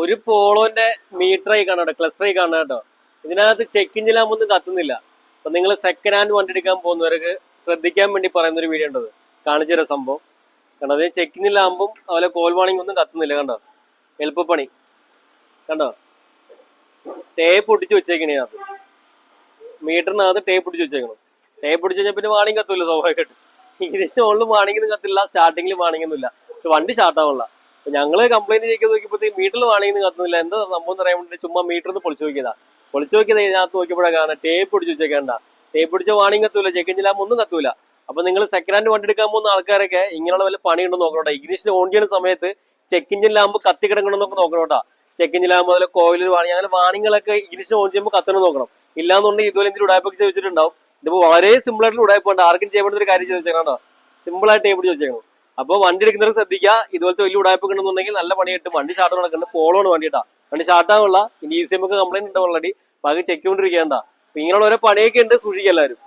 ഒരു പോളോന്റെ മീറ്റർ ആയി കാണാം ക്ലസ്റ്റർ ആയി കാണാം കേട്ടോ. ഇതിനകത്ത് ചെക്ക് ഇഞ്ചിലാകുമ്പോൾ കത്തുന്നില്ല അപ്പൊ നിങ്ങൾ സെക്കൻഡ് ഹാൻഡ് വണ്ടി എടുക്കാൻ പോകുന്നവർക്ക് ശ്രദ്ധിക്കാൻ വേണ്ടി പറയുന്ന ഒരു വീഡിയോ ഉണ്ടത്. കാണിച്ചു തരാം സംഭവം. കണ്ടോ അതിന് ചെക്ക് ഇഞ്ചിലാകുമ്പോൾ അതുപോലെ കോൾ വാണിംഗ് ഒന്നും കത്തുന്നില്ല കണ്ടോ? എളുപ്പപ്പണി. കണ്ടോ? ടേപ്പ് ഒട്ടിച്ച് വെച്ചേക്കണേ അത് മീറ്ററിനകത്ത് ടേപ്പ് ഒട്ടിച്ച് വെച്ചേക്കണം. ടേപ്പ് ഒട്ടിച്ച് കഴിഞ്ഞാൽ പിന്നെ വാണിംഗ് കത്തൂല സ്വാഭാവികമായിട്ട്. ഇംഗ്ലീഷ് ഓണിലും വാണിംഗ് കത്തില്ല സ്റ്റാർട്ടിങ്ങിൽ വാണിംഗ് ഒന്നുമില്ല. പക്ഷെ വണ്ടി സ്റ്റാർട്ട് ഞങ്ങൾ കംപ്ലൈന്റ് ചെയ്ത് നോക്കിയപ്പോഴത്തേക്ക് മീറ്ററിൽ വാണിന്ന് കത്തുന്നില്ല എന്താ സംഭവം പറയാൻ വേണ്ടി ചുമ്മാ മീറ്ററിൽ പൊളിച്ചു നോക്കിയതാ. പൊളിച്ചു നോക്കിയത് ഇതിനകത്ത് നോക്കിയപ്പോഴാണ് ടേപ്പ് പിടിച്ച് വെച്ചേക്കണ്ട. ടേപ്പ് പിടിച്ച വാണിംഗ് കത്തൂല. ചെക്ക് എഞ്ചിലാകും ഒന്നും കത്തൂല. അപ്പൊ നിങ്ങൾ സെക്കൻഡ് ഹാൻഡ് വണ്ടി എടുക്കാൻ പോകുന്ന ആൾക്കാരൊക്കെ ഇങ്ങനെയുള്ള വല്ല പണിയുണ്ടോ നോക്കണോട്ടെ. ഇഗ്നീഷൻ ഓൺ ചെയ്യുന്ന സമയത്ത് ചെക്ക് എഞ്ചിനിലാകുമ്പോൾ കത്തി കിടക്കണമെന്നൊക്കെ നോക്കണോട്ടാ. ചെക്ക് എഞ്ചിലാകുമ്പോൾ അതിൽ കോയിലിൽ വാണി അങ്ങനെ വാണിങ്ങളൊക്കെ ഇഗ്നീഷൻ ഓൺ ചെയ്യുമ്പോൾ കത്തണം നോക്കണം. ഇല്ലാന്നുണ്ടെങ്കിൽ ഇതുപോലെ എന്തെങ്കിലും ഉടായ്പൊക്കെ ചോദിച്ചിട്ടുണ്ടാവും ഇതിപ്പോ വളരെ സിമ്പിൾ ആയിട്ടുള്ള ഉടായ്പുണ്ട് ആർക്കും ചെയ്യേണ്ട ഒരു കാര്യം ചോദിച്ചേക്കണോ സിമ്പിൾ ആയിട്ട് ടേപ്പ് ചോദിച്ചേക്കണം അപ്പൊ വണ്ടി എടുക്കുന്നവർ ശ്രദ്ധിക്കുക. ഇതുപോലത്തെ വലിയ ഉടായ്പ കിട്ടുന്നുണ്ടെങ്കിൽ നല്ല പണി കിട്ടും. വണ്ടി സ്റ്റാർട്ട് നടക്കുന്നത് പോളോണ് വണ്ടിട്ടാ. വണ്ടി സ്റ്റാർട്ട് ഉള്ള ഇനി ഇ സി എം ഒക്കെ കംപ്ലൈന്റ് ഉണ്ട് ഓൾറെഡി ബാക്കി ചെക്ക് ചെയ്തോണ്ടിരിക്കേണ്ട. അപ്പൊ ഇങ്ങനെയുള്ള ഓരോ പണിയൊക്കെ ഉണ്ട് സൂക്ഷിക്കുക എല്ലാവരും.